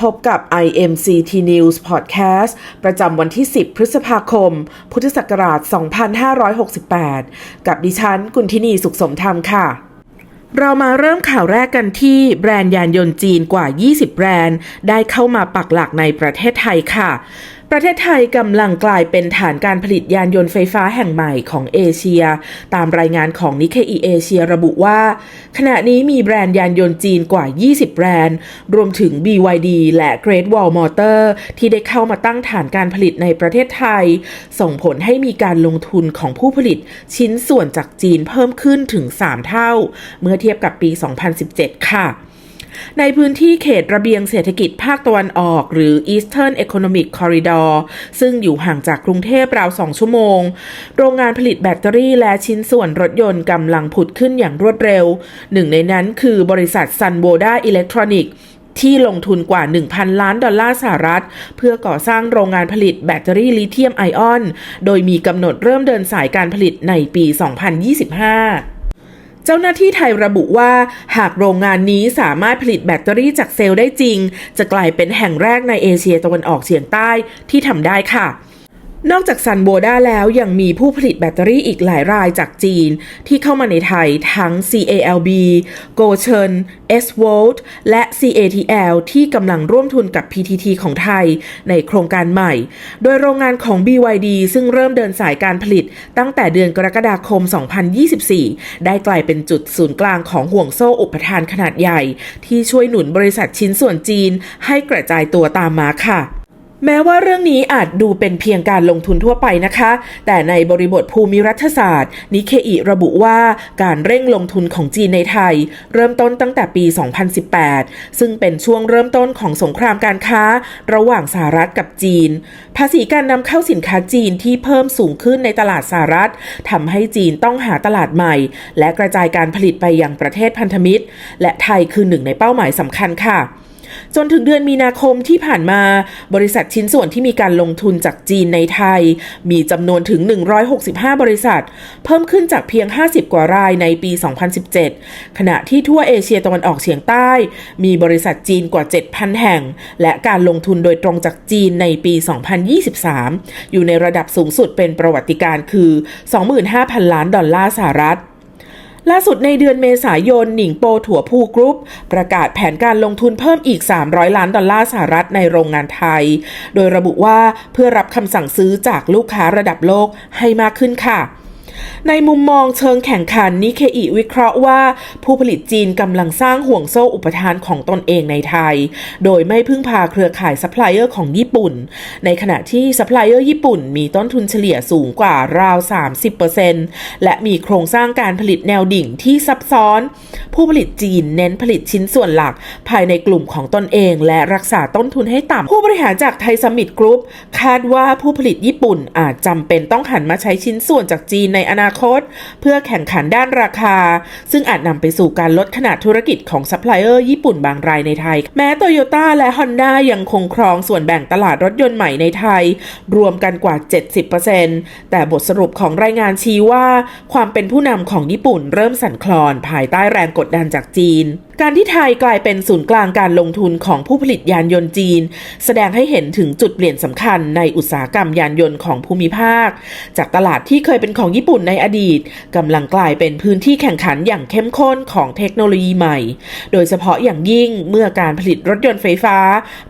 พบกับ IMCT News Podcast ประจำวันที่ 10 พฤษภาคม พุทธศักราช 2568 กับดิฉัน กุลทินีสุขสมธรรมค่ะเรามาเริ่มข่าวแรกกันที่แบรนด์ยานยนต์จีนกว่า 20 แบรนด์ ได้เข้ามาปักหลักในประเทศไทยค่ะ ประเทศไทยกำลังกลายเป็นฐานการผลิตยานยนต์ไฟฟ้าแห่งใหม่ของเอเชีย ตามรายงานของนิเคอีเอเชียระบุว่า ขณะนี้มีแบรนด์ยานยนต์จีนกว่า 20 แบรนด์ รวมถึง BYD และ Great Wall Motor ที่ได้เข้ามาตั้งฐานการผลิตในประเทศไทย ส่งผลให้มีการลงทุนของผู้ผลิตชิ้นส่วนจากจีนเพิ่มขึ้นถึง 3 เท่า เมื่อเทียบกับปี 2017 ค่ะ ในพื้นที่เขตระเบียงเศรษฐกิจภาคตะวันออกหรือ Eastern Economic Corridor ซึ่งอยู่ห่างจากกรุงเทพราว 2 ชั่วโมง โรงงานผลิตแบตเตอรี่และชิ้นส่วนรถยนต์กำลังผุดขึ้นอย่างรวดเร็ว หนึ่งในนั้นคือบริษัท Sunwoda Electronic ที่ลงทุนกว่า 1,000 ล้านดอลลาร์สหรัฐ เพื่อก่อสร้างโรงงานผลิตแบตเตอรี่ลิเธียมไอออน โดยมีกำหนดเริ่มเดินสายการผลิตในปี 2025 เจ้าหน้าที่ไทยระบุว่า หากโรงงานนี้สามารถผลิตแบตเตอรี่จากเซลล์ได้จริง จะกลายเป็นแห่งแรกในเอเชียตะวันออกเฉียงใต้ที่ทำได้ค่ะ นอกจากซันโบด้าแล้วยังมีผู้ผลิตแบตเตอรี่อีกหลายรายจากจีน ที่เข้ามาในไทยทั้ง CALB, g o c h e n s v o l t และ CATL ที่กำลังร่วมทุนกับ PTT ของไทยในโครงการใหม่ โดยโรงงานของ BYD ซึ่งเริ่มเดินสายการผลิตตั้งแต่เดือนกรกฎาคม 2024 ได้กลายเป็นจุดศูนย์กลางของห่วงโซ่อุปทานขนาดใหญ่ ที่ช่วยหนุนบริษัทชิ้นส่วนจีนให้กระจายตัวตามมาค่ะ แม้ว่าเรื่องนี้อาจดูเป็นเพียงการลงทุนทั่วไปนะคะ แต่ในบริบทภูมิรัฐศาสตร์ นิเคอิระบุว่าการเร่งลงทุนของจีนในไทย เริ่มต้นตั้งแต่ปี 2018 ซึ่งเป็นช่วงเริ่มต้นของสงครามการค้า ระหว่างสหรัฐกับจีน ภาษีการนำเข้าสินค้าจีนที่เพิ่มสูงขึ้นในตลาดสหรัฐทำให้จีนต้องหาตลาดใหม่ และกระจายการผลิตไปยังประเทศพันธมิตร และไทยคือหนึ่งในเป้าหมายสำคัญค่ะ จนถึงเดือนมีนาคมที่ผ่านมา บริษัทชิ้นส่วนที่มีการลงทุนจากจีนในไทย มีจำนวนถึง 165 บริษัท เพิ่มขึ้นจากเพียง 50 กว่ารายในปี 2017 ขณะที่ทั่วเอเชียตะวันออกเฉียงใต้ มีบริษัทจีนกว่า 7,000 แห่ง และการลงทุนโดยตรงจากจีนในปี 2023 อยู่ในระดับสูงสุดเป็นประวัติการคือ 25,000 ล้านดอลลาร์สหรัฐ ล่าสุดในเดือนเมษายน หนิงโปถั่วผู้กรุ๊ป ประกาศแผนการลงทุนเพิ่มอีก 300 ล้านดอลลาร์สหรัฐในโรงงานไทย โดยระบุว่าเพื่อรับคำสั่งซื้อจากลูกค้าระดับโลกให้มากขึ้นค่ะ ในมุมมองเชิงแข่งขันนิเคอิวิเคราะห์ว่าผู้ผลิตจีนกำลังสร้างห่วงโซ่อุปทานของตนเองในไทย โดยไม่พึ่งพาเครือข่ายซัพพลายเออร์ของญี่ปุ่น ในขณะที่ซัพพลายเออร์ญี่ปุ่นมีต้นทุนเฉลี่ยสูงกว่าราว 30%และมีโครงสร้างการผลิตแนวดิ่งที่ซับซ้อน ผู้ผลิตจีนเน้นผลิตชิ้นส่วนหลัก ภายในกลุ่มของตนเอง และรักษาต้นทุนให้ต่ำผู้บริหารจากไทยสมิธกรุ๊ปคาดว่าผู้ผลิตญี่ปุ่นอาจจำเป็นต้องหันมาใช้ชิ้นส่วนจากจีนในอนาคต เพื่อแข่งขันด้านราคา ซึ่งอาจนำไปสู่การลดขนาดธุรกิจของซัพพลายเออร์ญี่ปุ่นบางรายในไทย แม้โตโยต้าและฮอนด้ายังคงครองส่วนแบ่งตลาดรถยนต์ใหม่ในไทย รวมกันกว่า 70%แต่บทสรุปของรายงานชี้ว่า ความเป็นผู้นำของญี่ปุ่นเริ่มสั่นคลอนภายใต้แรงกดดันจากจีน การที่ไทยกลายเป็นศูนย์กลางการลงทุนของผู้ผลิตยานยนต์จีน แสดงให้เห็นถึงจุดเปลี่ยนสำคัญในอุตสาหกรรมยานยนต์ของภูมิภาค จากตลาดที่เคยเป็นของญี่ปุ่นในอดีตกำลังกลายเป็นพื้นที่แข่งขันอย่างเข้มข้นของเทคโนโลยีใหม่ โดยเฉพาะอย่างยิ่งเมื่อการผลิตรถยนต์ไฟฟ้า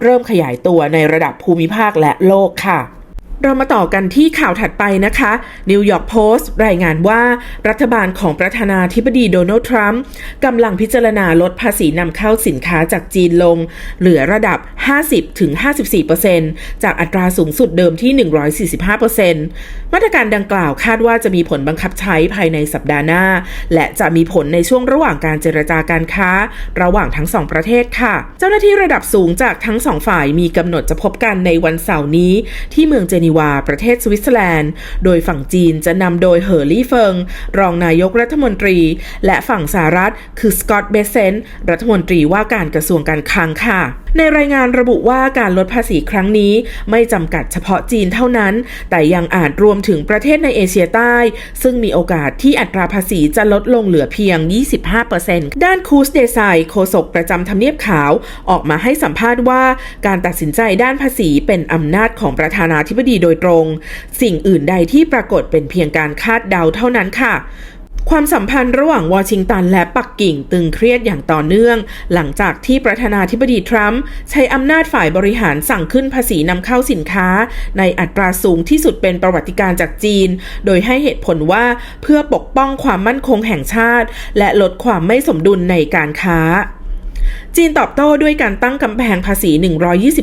เริ่มขยายตัวในระดับภูมิภาคและโลกค่ะ เรามาต่อกันที่ข่าวถัดไปนะคะ นิวยอร์กโพสต์รายงานว่ารัฐบาลของประธานาธิบดีโดนัลด์ทรัมป์กำลังพิจารณาลดภาษีนำเข้าสินค้าจากจีนลง เหลือระดับ 50-54%จากอัตราสูงสุดเดิมที่ 145%มาตรการดังกล่าวคาดว่าจะมีผลบังคับใช้ภายในสัปดาห์หน้า และจะมีผลในช่วงระหว่างการเจรจาการค้า ระหว่างทั้งสองประเทศค่ะ เจ้าหน้าที่ระดับสูงจากทั้งสองฝ่ายมีกำหนดจะพบกันในวันเสาร์นี้ที่เมืองเจนีนีวา ประเทศสวิตเซอร์แลนด์ โดยฝั่งจีนจะนำโดยเหอร์ลี่เฟิง รองนายกรัฐมนตรี และฝั่งสหรัฐ คือสกอตต์เบเซนรัฐมนตรีว่าการกระทรวงการคลังค่ะ ในรายงานระบุว่าการลดภาษีครั้งนี้ไม่จำกัดเฉพาะจีนเท่านั้น แต่ยังอาจรวมถึงประเทศในเอเชียใต้ ซึ่งมีโอกาสที่อัตราภาษีจะลดลงเหลือเพียง 25%ด้านคูสเดซายโฆษกประจำทำเนียบขาวออกมาให้สัมภาษณ์ว่า การตัดสินใจด้านภาษีเป็นอำนาจของประธานาธิบดีโดยตรง สิ่งอื่นใดที่ปรากฏเป็นเพียงการคาดเดาเท่านั้นค่ะความสัมพันธ์ระหว่างวอชิงตันและปักกิ่งตึงเครียดอย่างต่อเนื่อง หลังจากที่ประธานาธิบดีทรัมป์ใช้อำนาจฝ่ายบริหารสั่งขึ้นภาษีนำเข้าสินค้า ในอัตราสูงที่สุดเป็นประวัติการจากจีน โดยให้เหตุผลว่าเพื่อปกป้องความมั่นคงแห่งชาติ และลดความไม่สมดุลในการค้า จีนตอบโต้ด้วยการตั้งกำแพงภาษี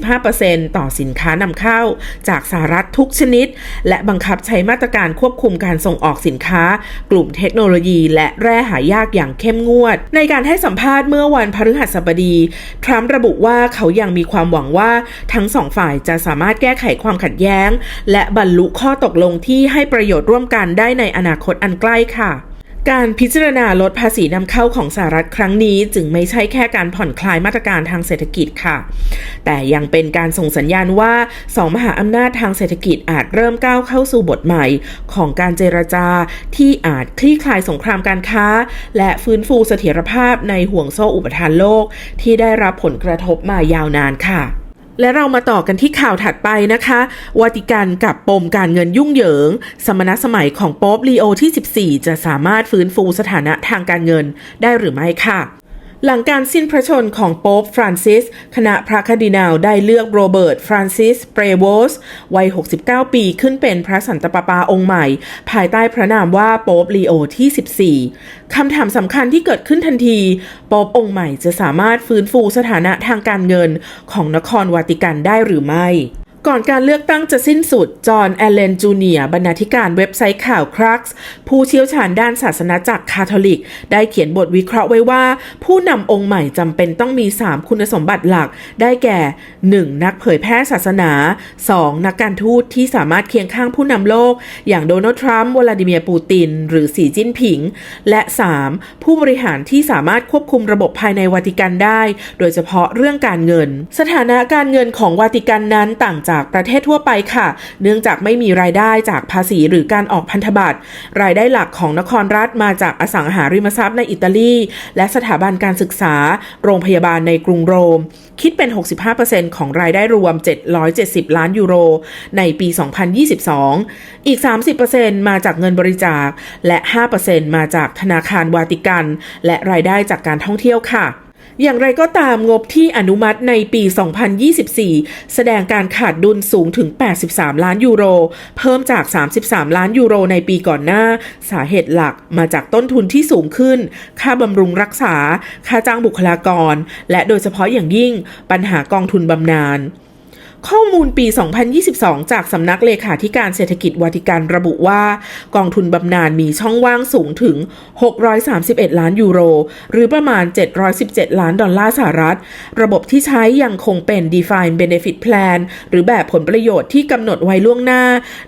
125%ต่อสินค้านำเข้า จากสหรัฐทุกชนิด และบังคับใช้มาตรการควบคุมการส่งออกสินค้า กลุ่มเทคโนโลยี และแร่หายากอย่างเข้มงวด ในการให้สัมภาษณ์เมื่อวันพฤหัสบดี ทรัมป์ระบุว่าเขายังมีความหวังว่าทั้งสองฝ่ายจะสามารถแก้ไขความขัดแย้ง และบรรลุข้อตกลงที่ให้ประโยชน์ร่วมกันได้ในอนาคตอันใกล้ค่ะ การพิจารณาลดภาษีนำเข้าของสหรัฐครั้งนี้จึงไม่ใช่แค่การผ่อนคลายมาตรการทางเศรษฐกิจค่ะ แต่ยังเป็นการส่งสัญญาณว่าสองมหาอำนาจทางเศรษฐกิจอาจเริ่มก้าวเข้าสู่บทใหม่ของการเจรจาที่อาจคลี่คลายสงครามการค้า และฟื้นฟูเสถียรภาพในห่วงโซ่อุปทานโลกที่ได้รับผลกระทบมายาวนานค่ะ และเรามาต่อกันที่ข่าวถัดไปนะคะ วาติกันกับปมการเงินยุ่งเหยิง สมณสมัยของโป๊ปลีโอที่ 14 จะสามารถฟื้นฟูสถานะทางการเงินได้หรือไม่ค่ะ หลังการสิ้นพระชนของโป๊ปฟรานซิส คณะพระคดินาลได้เลือกโรเบิร์ต ฟรานซิส เปรโวส วัย 69 ปีขึ้นเป็นพระสันตะปาปาองค์ใหม่ ภายใต้พระนามว่าโป๊ปลีโอที่ 14 คำถามสำคัญที่เกิดขึ้นทันที โป๊ปองค์ใหม่จะสามารถฟื้นฟูสถานะทางการเงินของนครวาติกันได้หรือไม่ ก่อนการเลือกตั้งจะสิ้นสุด จอห์นแอลเลนจูเนียบรรณาธิการเว็บไซต์ข่าวครักส์ผู้เชี่ยวชาญด้านศาสนาจักรคาทอลิก ได้เขียนบทวิเคราะห์ไว้ว่า ผู้นำองค์ใหม่จำเป็นต้องมี 3 คุณสมบัติหลัก ได้แก่ 1. นักเผยแพร่ศาสนา 2. นักการทูตที่สามารถเคียงข้างผู้นำโลก อย่างโดนัลด์ทรัมป์วลาดิเมียร์ปูติน หรือสีจิ้นผิง และ 3. ผู้บริหารที่สามารถควบคุมระบบภายในวาติกันได้ โดยเฉพาะเรื่องการเงิน สถานะการเงินของวาติกันนั้นต่างจากจากประเทศทั่วไปค่ะ เนื่องจากไม่มีรายได้จากภาษีหรือการออกพันธบัตร รายได้หลักของนครรัฐมาจากอสังหาริมทรัพย์ในอิตาลี และสถาบันการศึกษา โรงพยาบาลในกรุงโรม คิดเป็น 65%ของรายได้รวม 770 ล้านยูโร ในปี 2022 อีก 30%มาจากเงินบริจาค และ 5%มาจากธนาคารวาติกัน และรายได้จากการท่องเที่ยวค่ะ อย่างไรก็ตามงบที่อนุมัติในปี 2024 แสดงการขาดดุลสูงถึง 83 ล้านยูโร เพิ่มจาก 33 ล้านยูโรในปีก่อนหน้า สาเหตุหลักมาจากต้นทุนที่สูงขึ้น ค่าบำรุงรักษา ค่าจ้างบุคลากร และโดยเฉพาะอย่างยิ่งปัญหากองทุนบำนาญ ข้อมูลปี 2022 จากสำนักเลขาธิการเศรษฐกิจวาติกันระบุว่า กองทุนบำนาญมีช่องว่างสูงถึง 631 ล้านยูโร หรือประมาณ 717 ล้านดอลลาร์สหรัฐ ระบบที่ใช้ยังคงเป็น Defined Benefit Plan หรือแบบผลประโยชน์ที่กำหนดไว้ล่วงหน้า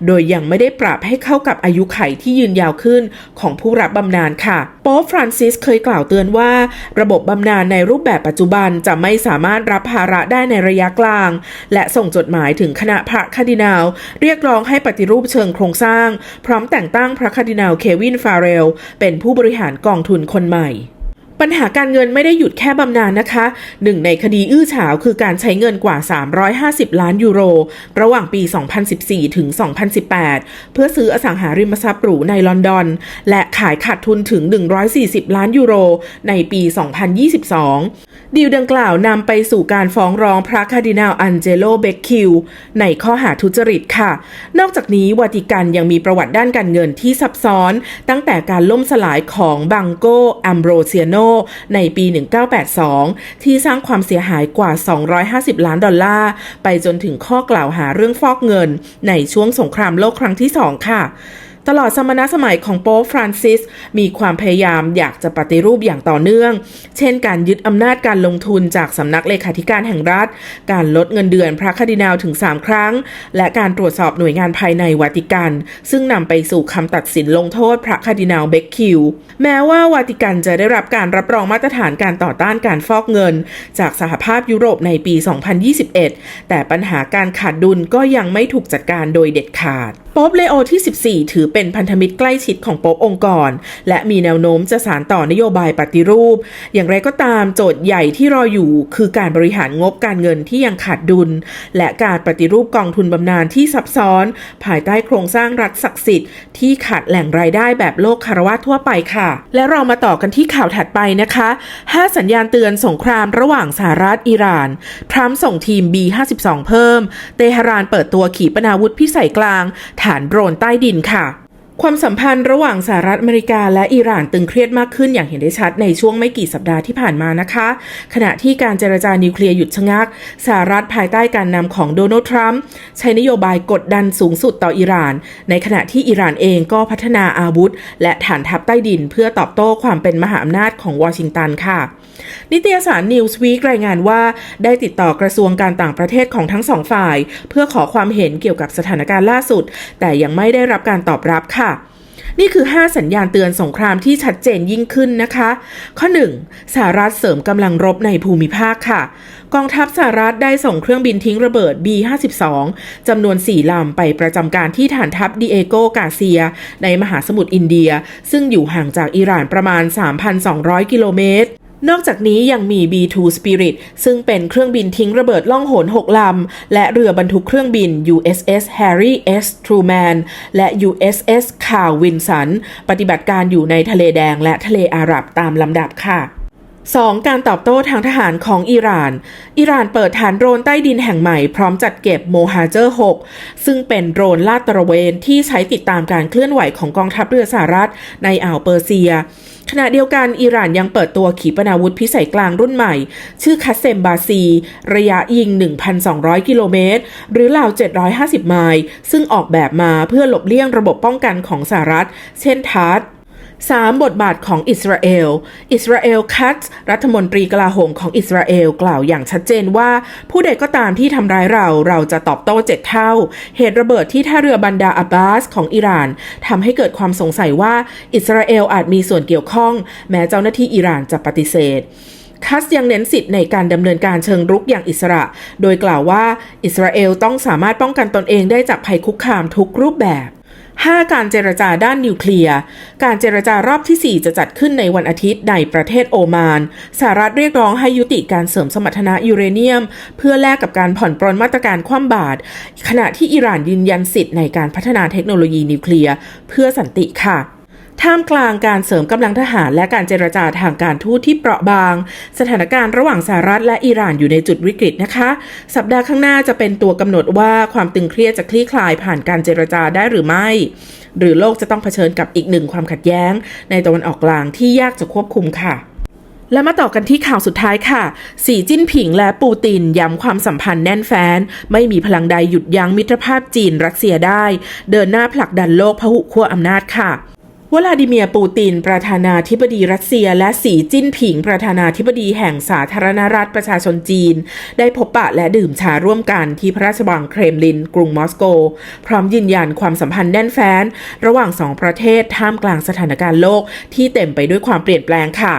โดยยังไม่ได้ปรับให้เข้ากับอายุไขที่ยืนยาวขึ้นของผู้รับบำนาญค่ะ ป๊ปฟรานซิสเคยกล่าวเตือนว่า ระบบบำนาญในรูปแบบปัจจุบันจะไม่สามารถรับภาระได้ในระยะกลาง และส่งจดหมายถึงคณะพระคาดินาล เรียกร้องให้ปฏิรูปเชิงโครงสร้าง พร้อมแต่งตั้งพระคาดินาลเควินฟาเรล เป็นผู้บริหารกองทุนคนใหม่ ปัญหาการเงินไม่ได้หยุดแค่บำนาญนะคะ หนึ่งในคดีอื้อฉาวคือการใช้เงินกว่า 350 ล้านยูโร ระหว่างปี 2014 ถึง 2018 เพื่อซื้ออสังหาริมทรัพย์หรูในลอนดอน และขายขาดทุนถึง 140 ล้านยูโร ในปี 2022 ดีลดังกล่าวนำไปสู่การฟ้องร้องพระคาร์ดินาลอันเจโลเบคคิวในข้อหาทุจริตค่ะ นอกจากนี้วาติกันยังมีประวัติด้านการเงินที่ซับซ้อน ตั้งแต่การล่มสลายของบังโกอัมโบรเซียโนในปี 1982 ที่สร้างความเสียหายกว่า 250 ล้านดอลลาร์ ไปจนถึงข้อกล่าวหาเรื่องฟอกเงิน ในช่วงสงครามโลกครั้งที่ 2 ค่ะ ตลอดสมณสมัยของโป๊ปฟรานซิส มีความพยายามอยากจะปฏิรูปอย่างต่อเนื่อง เช่นการยึดอำนาจการลงทุนจากสำนักเลขาธิการแห่งรัฐ การลดเงินเดือนพระคาร์ดินาลถึง 3 ครั้ง และการตรวจสอบหน่วยงานภายในวาติกัน ซึ่งนำไปสู่คำตัดสินลงโทษพระคาร์ดินาลเบคคิว แม้ว่าวาติกันจะได้รับการรับรองมาตรฐานการต่อต้านการฟอกเงิน จากสหภาพยุโรปในปี 2021 แต่ปัญหาการขาดดุลก็ยังไม่ถูกจัดการโดยเด็ดขาด ป๊ปเลโอที่ 14 ถือเป็นพันธมิตรใกล้ชิดของป๊ปองค์กร และมีแนวโน้มจะสานต่อนโยบายปฏิรูป อย่างไรก็ตามโจทย์ใหญ่ที่รออยู่ คือการบริหารงบการเงินที่ยังขาดดุล และการปฏิรูปกองทุนบำนาญที่ซับซ้อน ภายใต้โครงสร้างรัฐศักดิ์สิทธิ์ที่ขาดแหล่งรายได้แบบโลกคารวะทั่วไปค่ะ และเรามาต่อกันที่ข่าวถัดไปนะคะ 5 สัญญาณเตือนสงครามระหว่างสหรัฐอิหร่าน ทรัมป์ส่งทีม B52 เพิ่ม เตหะรานเปิดตัวขีปนาวุธพิสัยกลางฐานโดรนใต้ดินค่ะ ความสัมพันธ์ระหว่างสหรัฐอเมริกาและอิหร่านตึงเครียดมากขึ้นอย่างเห็นได้ชัดในช่วงไม่กี่สัปดาห์ที่ผ่านมานะคะ ขณะที่การเจรจานิวเคลียร์หยุดชะงักสหรัฐภายใต้การนำของโดนัลด์ทรัมป์ใช้นโยบายกดดันสูงสุดต่ออิหร่าน ในขณะที่อิหร่านเองก็พัฒนาอาวุธ และฐานทัพใต้ดินเพื่อตอบโต้ความเป็นมหาอำนาจของวอชิงตันค่ะ นิตยสาร Newsweek รายงานว่า ได้ติดต่อกระทรวงการต่างประเทศของทั้งสองฝ่าย เพื่อขอความเห็นเกี่ยวกับสถานการณ์ล่าสุด แต่ยังไม่ได้รับการตอบรับค่ะ นี่คือ 5 สัญญาณเตือนสงครามที่ชัดเจนยิ่งขึ้นนะคะ ข้อ 1. สหรัฐเสริมกำลังรบในภูมิภาคค่ะ กองทัพสหรัฐได้ส่งเครื่องบินทิ้งระเบิด B-52 จำนวน 4 ลำไปประจำการที่ฐานทัพดิเอโกกาเซีย ในมหาสมุทรอินเดีย ซึ่งอยู่ห่างจากอิหร่านประมาณ 3,200 กิโลเมตร นอกจากนี้ยังมี B2 Spirit ซึ่งเป็นเครื่องบินทิ้งระเบิดล่องหน 6 ลำ และเรือบรรทุกเครื่องบิน USS Harry S. Truman และ USS Carl Vinson ปฏิบัติการอยู่ในทะเลแดงและทะเลอาหรับตามลำดับค่ะ 2. การตอบโต้ทางทหารของอิหร่าน อิหร่านเปิดฐานโดรนใต้ดินแห่งใหม่พร้อมจัดเก็บโมฮาเจอร์ 6 ซึ่งเป็นโดรนลาดตระเวนที่ใช้ติดตามการเคลื่อนไหวของกองทัพเรือสหรัฐในอ่าวเปอร์เซีย ขณะเดียวกันอิหร่านยังเปิดตัวขีปนาวุธพิสัยกลางรุ่นใหม่ ชื่อคัสเซมบาซี ระยะยิง 1,200 กิโลเมตร หรือราว 750 ไมล์ซึ่งออกแบบมาเพื่อหลบเลี่ยงระบบป้องกันของสหรัฐ เช่นทาร์ 3. บทบาทของอิสราเอล อิสราเอลคัตรัฐมนตรีกลาโหมของอิสราเอลกล่าวอย่างชัดเจนว่า ผู้ใดก็ตามที่ทำร้ายเราเราจะตอบโต้เจ็ดเท่า เหตุระเบิดที่ท่าเรือบันดาอับบาสของอิหร่านทำให้เกิดความสงสัยว่าอิสราเอลอาจมีส่วนเกี่ยวข้อง แม้เจ้าหน้าที่อิหร่านจะปฏิเสธคัสยังเน้นสิทธิ์ในการดำเนินการเชิงรุกอย่างอิสระ โดยกล่าวว่าอิสราเอลต้องสามารถป้องกันตนเองได้จากภัยคุกคามทุกรูปแบบ 5. การเจรจาด้านนิวเคลียร์ การเจรจารอบที่ 4 จะจัดขึ้นในวันอาทิตย์ในประเทศโอมาน สหรัฐเรียกร้องให้ยุติการเสริมสมรรถนะยูเรเนียม เพื่อแลกกับการผ่อนปรนมาตรการคว่ำบาตร ขณะที่อิหร่านยืนยันสิทธิ์ในการพัฒนาเทคโนโลยีนิวเคลียร์ เพื่อสันติค่ะ ท่ามกลางการเสริมกำลังทหารและการเจรจาทางการทูตที่เปราะบาง สถานการณ์ระหว่างสหรัฐและอิหร่านอยู่ในจุดวิกฤตนะคะ สัปดาห์ข้างหน้าจะเป็นตัวกำหนดว่าความตึงเครียดจะคลี่คลายผ่านการเจรจาได้หรือไม่ หรือโลกจะต้องเผชิญกับอีกหนึ่งความขัดแย้ง ในตะวันออกกลางที่ยากจะควบคุมค่ะและมาต่อกันที่ข่าวสุดท้ายค่ะ สีจิ้นผิงและปูตินย้ำความสัมพันธ์แน่นแฟ้น ไม่มีพลังใดหยุดยั้งมิตรภาพจีนรัสเซียได้ เดินหน้าผลักดันโลกพหุขั้วอำนาจค่ะ วลาดิเมียร์ปูติน ประธานาธิบดีรัสเซีย และสีจิ้นผิง ประธานาธิบดีแห่งสาธารณรัฐประชาชนจีน ได้พบปะและดื่มชาร่วมกันที่พระราชวังเครมลิน กรุงมอสโก พร้อมยืนยันความสัมพันธ์แน่นแฟ้น ระหว่างสองประเทศท่ามกลางสถานการณ์โลกที่เต็มไปด้วยความเปลี่ยนแปลงค่ะ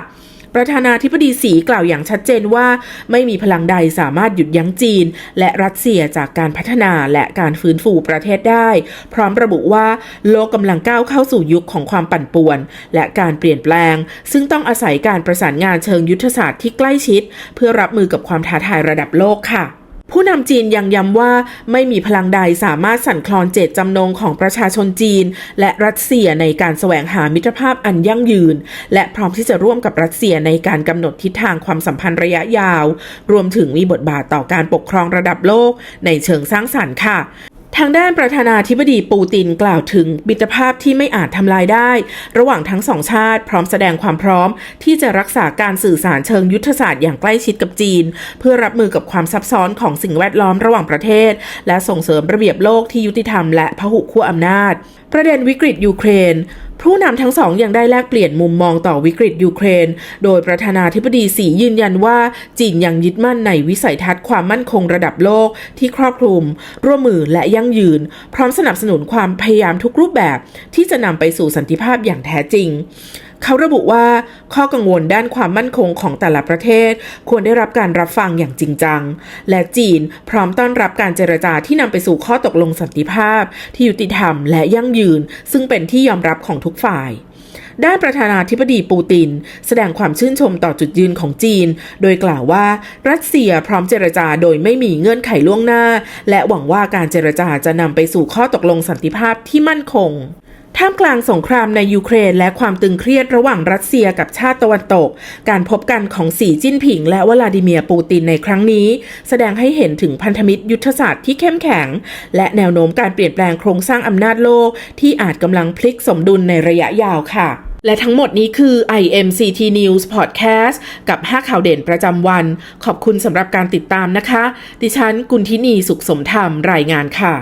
ประธานาธิบดีสีกล่าวอย่างชัดเจนว่า ไม่มีพลังใดสามารถหยุดยั้งจีน และรัสเซียจากการพัฒนาและการฟื้นฟูประเทศได้ พร้อมระบุว่าโลกกำลังก้าวเข้าสู่ยุคของความปั่นป่วน และการเปลี่ยนแปลง ซึ่งต้องอาศัยการประสานงานเชิงยุทธศาสตร์ที่ใกล้ชิด เพื่อรับมือกับความท้าทายระดับโลกค่ะ ผู้นำจีนยังย้ำว่าไม่มีพลังใดสามารถสั่นคลอนเจตจำนงของประชาชนจีน และรัสเซียในการแสวงหามิตรภาพอันยั่งยืน และพร้อมที่จะร่วมกับรัสเซียในการกำหนดทิศทางความสัมพันธ์ระยะยาว รวมถึงมีบทบาทต่อการปกครองระดับโลกในเชิงสร้างสรรค์ค่ะ ทางด้านประธานาธิบดีปูตินกล่าวถึงมิตรภาพที่ไม่อาจทำลายได้ ระหว่างทั้งสองชาติพร้อมแสดงความพร้อม ที่จะรักษาการสื่อสารเชิงยุทธศาสตร์อย่างใกล้ชิดกับจีน เพื่อรับมือกับความซับซ้อนของสิ่งแวดล้อมระหว่างประเทศ และส่งเสริมระเบียบโลกที่ยุติธรรมและพหุขั้วอำนาจ ประเด็นวิกฤตยูเครน ผู้นำทั้งสองยังได้แลกเปลี่ยนมุมมองต่อวิกฤตยูเครน โดยประธานาธิบดีสียืนยันว่า จีนยังยึดมั่นในวิสัยทัศน์ความมั่นคงระดับโลกที่ครอบคลุม ร่วมมือและยั่งยืน พร้อมสนับสนุนความพยายามทุกรูปแบบที่จะนำไปสู่สันติภาพอย่างแท้จริง เขาระบุว่าข้อกังวลด้านความมั่นคงของแต่ละประเทศ ควรได้รับการรับฟังอย่างจริงจัง และจีนพร้อมต้อนรับการเจรจาที่นำไปสู่ข้อตกลงสันติภาพ ที่ยุติธรรมและยั่งยืน ซึ่งเป็นที่ยอมรับของทุกฝ่ายด้านประธานาธิบดีปูติน แสดงความชื่นชมต่อจุดยืนของจีน โดยกล่าวว่ารัสเซียพร้อมเจรจาโดยไม่มีเงื่อนไขล่วงหน้า และหวังว่าการเจรจาจะนำไปสู่ข้อตกลงสันติภาพที่มั่นคง ท่ามกลางสงครามในยูเครน และความตึงเครียดระหว่างรัสเซียกับชาติตะวันตก การพบกันของสีจิ้นผิง และวลาดิเมียร์ปูตินในครั้งนี้ แสดงให้เห็นถึงพันธมิตรยุทธศาสตร์ที่เข้มแข็ง และแนวโน้มการเปลี่ยนแปลงโครงสร้างอำนาจโลก ที่อาจกำลังพลิกสมดุลในระยะยาวค่ะและทั้งหมดนี้คือ IMCT News Podcast กับ 5 ข่าวเด่นประจำวัน ขอบคุณสำหรับการติดตามนะคะ ดิฉันกุลทินีสุขสมธรรมรายงานค่ะ